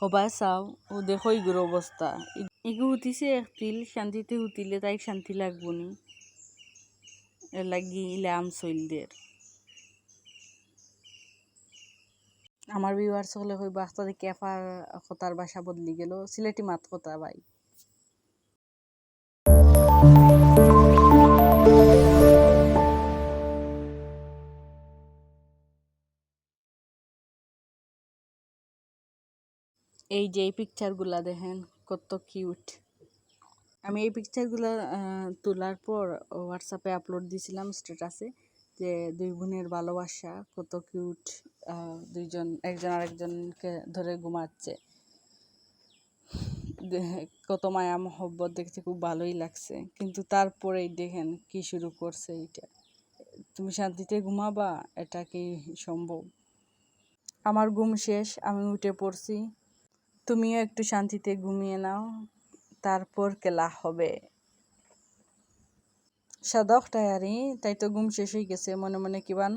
হবাই চাও ও দেখো ইগুর অবস্থা ইগু হুতিছে একতিল শান্তিতে হুতিলে তাই শান্তি লাগবো নি লাগি ইলাম শৈলদের আমার বিবাহ সকলে কই বাস্তা কেফার কথার বাসা বদলি গেল সিলেটি মাত কথা ভাই এই যে এই পিকচারগুলা দেখেন, কত কিউট আমি এই পিকচারগুলো তোলার পর হোয়াটসঅ্যাপে আপলোড দিয়েছিলাম স্ট্যাটাসে যে দুই বোনের ভালোবাসা, কত কিউট দুইজন, একজন আরেকজনকে ধরে ঘুমাচ্ছে। কত মায়া মহব্বত, দেখতে খুব ভালোই লাগছে। কিন্তু তারপরেই দেখেন কি শুরু করছে এইটা। তুমি শান্তিতে ঘুমাবা? এটা কি সম্ভব? আমার ঘুম শেষ, আমি উঠে পড়ছি। তুমিও একটু শান্তিতে ঘুমিয়ে নাও, তারপর কেলা হবে। সাদা টায়ারি তাই তো ঘুম শেষ হয়ে গেছে, মনে মনে কিবান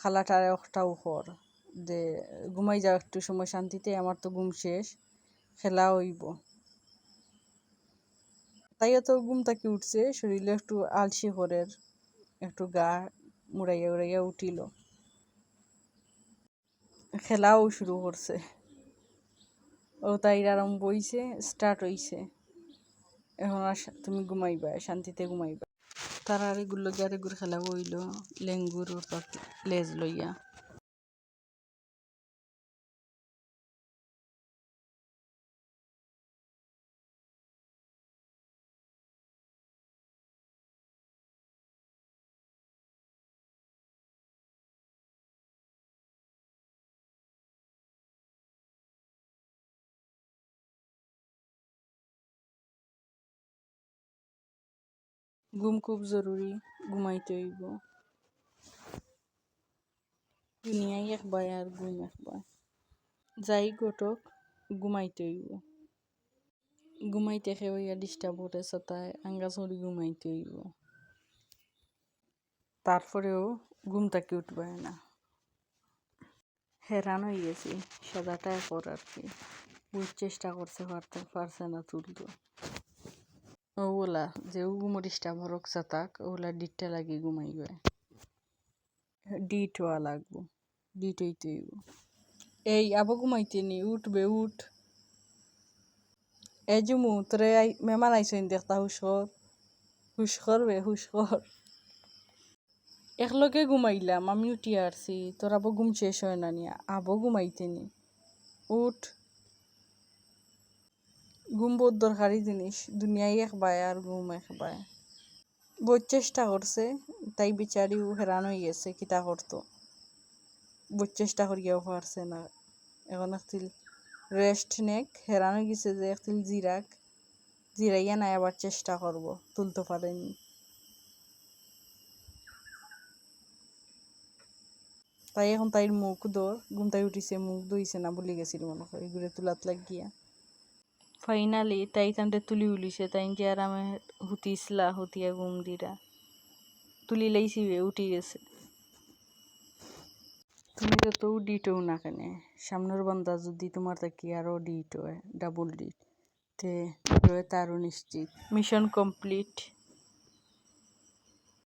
খালাটার একটা উপর যে ঘুমাই যাও একটু সময় শান্তিতে, আমার তো ঘুম শেষ, খেলা হইব। তাইও তো ঘুম তাকে উঠছে শরীরে একটু আলসি হরের, একটু গা মুড়াইয়া উড়াইয়া উঠিল। খেলাও শুরু করছে। ও তাই আরম্ভ হইছে স্টার্ট হইছে। এখন আর তুমি ঘুমাইবা, শান্তিতে ঘুমাইবা। তারা আর এগুলো গিয়ে আরেগুর খেলা বইল লেঙ্গুর লেজ লইয়া। ঘুম খুব জরুরি ঘুমাইতে হইব দুনিয়ায় একবার আর ঘুম একবার যাই ঘটক ঘুমাইতে হইব ঘুমাইতে খেয়ে ডিস্টার্ব হতে সতায় আঙ্গা চড়ি ঘুমাইতে হইব তারপরেও ঘুম তাকে উঠবে না হেরান হয়ে গেছি সাদাটা আর কি চেষ্টা করছে পারতে পারছে না তুলতে ওগুলা যে ডিস্টার্ব হরক সাতাক ওগুলা ডিটটা লাগি ঘুমাইবে ডিট হওয়া লাগবো ডিট হইতে হইব। এই আবো ঘুমাইতে নি উঠবে উঠ। এই জুমু তোরে আই- মেহমান আইসইন দেখতা হুশ কর হুশ করবে হুশ কর একলগে ঘুমাইলাম, আমি উঠি আসছি তোর আবো ঘুম শেষ হয় না নিয়া আবো ঘুমাইতে নি। উঠ। ঘুম বহুত দরকারি জিনিস। দুনিয়ায় একবার আর ঘুম একবার বহুত চেষ্টা করছে, তাই বিচারিও হেরান হয়ে গেছে, কিতা করতো। বহুত চেষ্টা করিয়াও পারছে না। এখন একটিল রেস্ট নেক, হেরান হয়ে গেছে যে একটিল জিরাক। জিরাইয়া নাই আবার চেষ্টা করব, তুলতে পারেনি। তাই এখন তাইর মুখ দর ঘুমতাই উঠিছে, মুখ দইছে না বলে গেছিল মনে হয়, ঘুরে তুলাত লাগিয়া। ফাইনালি তাই তান্তে তুলি উলিছে তাই যে আর আমি হুতিসলা হুতিয়া ঘুম দিরা তুলি লাইছি উঠি গেছে। তুমি তো তো ডিটও না কেনে। সামনের বান্দা যদি তোমার তাকি আরও ডিট হয় ডাবল ডিট তে, তারও নিশ্চিত। Mission complete